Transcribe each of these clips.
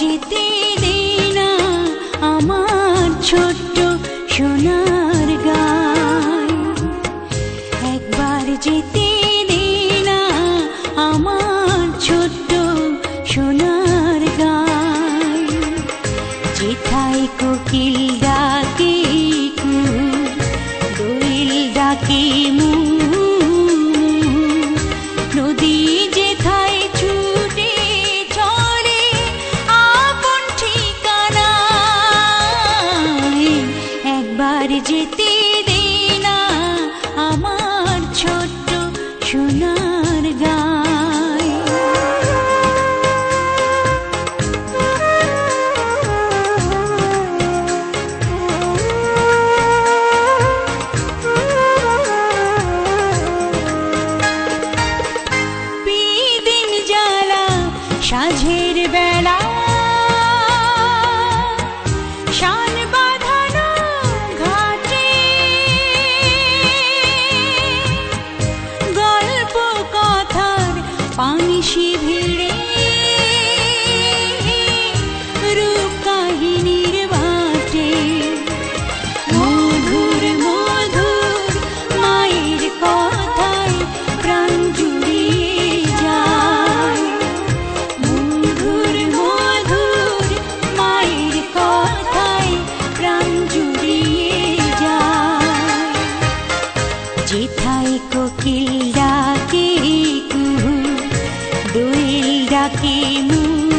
যেতে দে না আমার ছোট্ট সোনার গায় একবার যেতে দে না আমার ছোট্ট সোনার গায় যেথায় কোকিল বেড়া। শান বাঁধানো ঘাটে। গল্প কথার পানি শিভে যেথায় কোকিল ডাকে কুহু দোয়েল ডাকে মুখ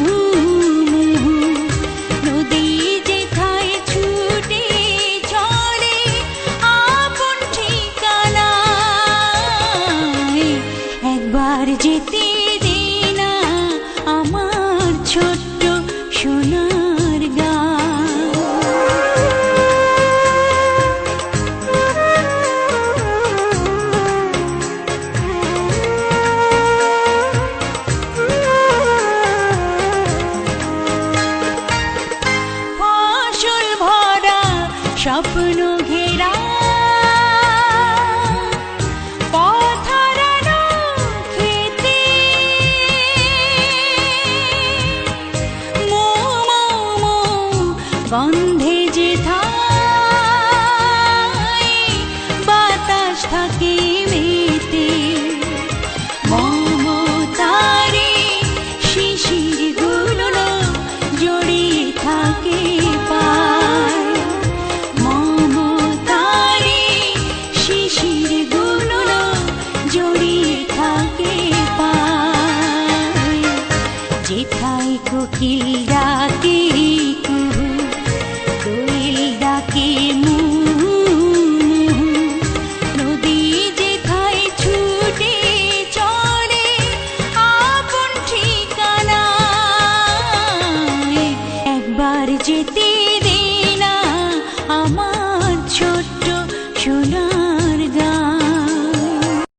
স্বপ্ন কোকিল ডাকে কুহু দোয়েল ছুটে চলে ঠিকানা একবার যেতে